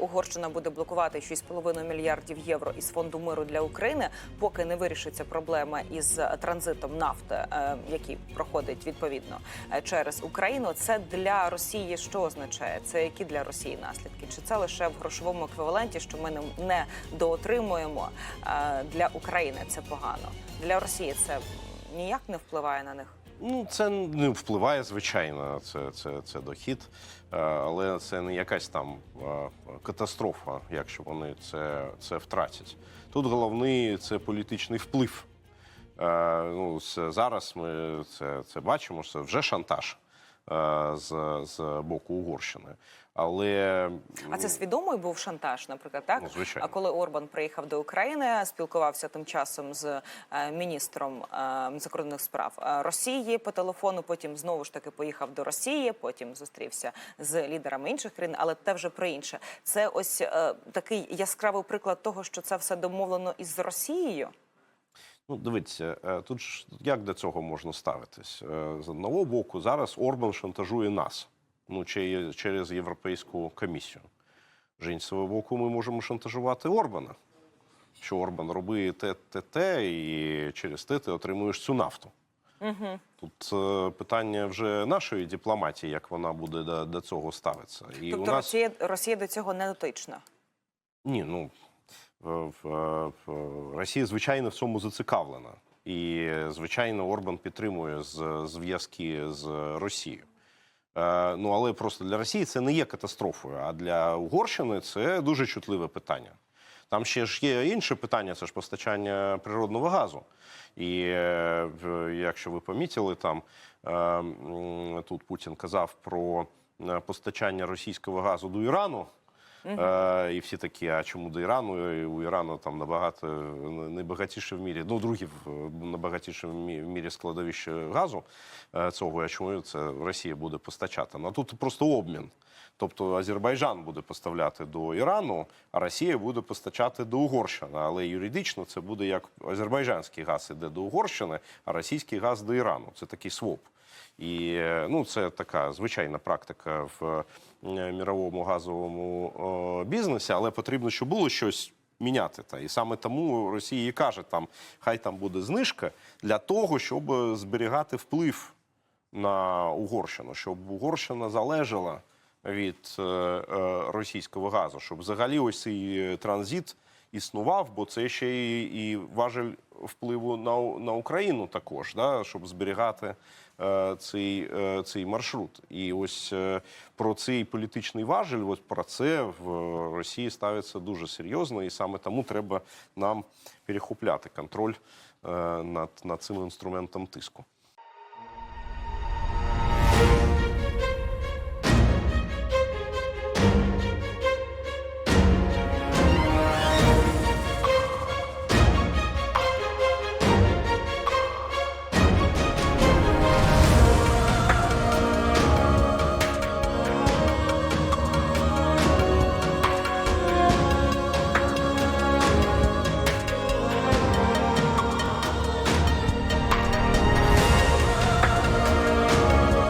Угорщина буде блокувати 6,5 мільярдів євро із фонду миру для України, поки не вирішиться проблема із транзитом нафти, е, який проходить відповідно е, через Україну. Це для Росії що означає? Це які для Росії наслідки? Чи це лише в грошовому еквіваленті, що ми не- доотримуємо е, для України? Це погано для Росії. Це ніяк не впливає на них. Ну, це не впливає, звичайно, це, це, це дохід, е, але це не якась там е, катастрофа, якщо вони це, це втратять. Тут головний це політичний вплив. Е, Ну, це, зараз ми це, це бачимо, це вже шантаж з, з боку Угорщини. Але А це свідомий був шантаж, наприклад, так? Ну, звичайно. А коли Орбан приїхав до України, спілкувався тим часом з е, міністром е, закордонних справ е, Росії по телефону. Потім знову ж таки поїхав до Росії. Потім зустрівся з лідерами інших країн, але те вже про інше. Це ось е, такий яскравий приклад того, що це все домовлено із Росією. Ну, дивіться, е, тут ж як до цього можна ставитись? Е, З одного боку, зараз Орбан шантажує нас, ну через Європейську комісію. З іншого боку, ми можемо шантажувати Орбана. Що Орбан робить те, те, те, і через те ти отримуєш цю нафту. Угу. Тут е, питання вже нашої дипломатії, як вона буде до, до цього ставитися. І Тобто у нас Росія, Росія до цього не дотична. ні, ну Росія, звичайно, в цьому зацікавлена. І, звичайно, Орбан підтримує зв'язки з Росією. Е, ну, але просто для Росії це не є катастрофою, а для Угорщини це дуже чутливе питання. Там ще ж є інше питання, це ж постачання природного газу. І е, якщо ви помітили, там е, тут Путін казав про е, постачання російського газу до Ірану. Е, і всі такі, а чому до Ірану? І у Ірану там набагато найбагатіше в мірі, ну, другі в- найбагатіше в мірі складовище газу е, цього, а чому це Росія буде постачати? Ну, тут просто обмін. Тобто Азербайджан буде поставляти до Ірану, а Росія буде постачати до Угорщини. Але юридично це буде як азербайджанський газ іде до Угорщини, а російський газ до Ірану. Це такий своп. І е, ну, це така звичайна практика в е, міровому газовому бізнесі, але потрібно, щоб було щось міняти. Та. І саме тому Росія і каже, там, хай там буде знижка для того, щоб зберігати вплив на Угорщину, щоб Угорщина залежала від е, е, російського газу, щоб взагалі ось цей транзит існував, бо це ще і, і важель впливу на, на Україну також, да, щоб зберігати е, цей, е, цей маршрут. І ось е, про цей політичний важель, ось про це в Росії ставиться дуже серйозно, і саме тому треба нам перехопляти контроль е, над, над цим інструментом тиску.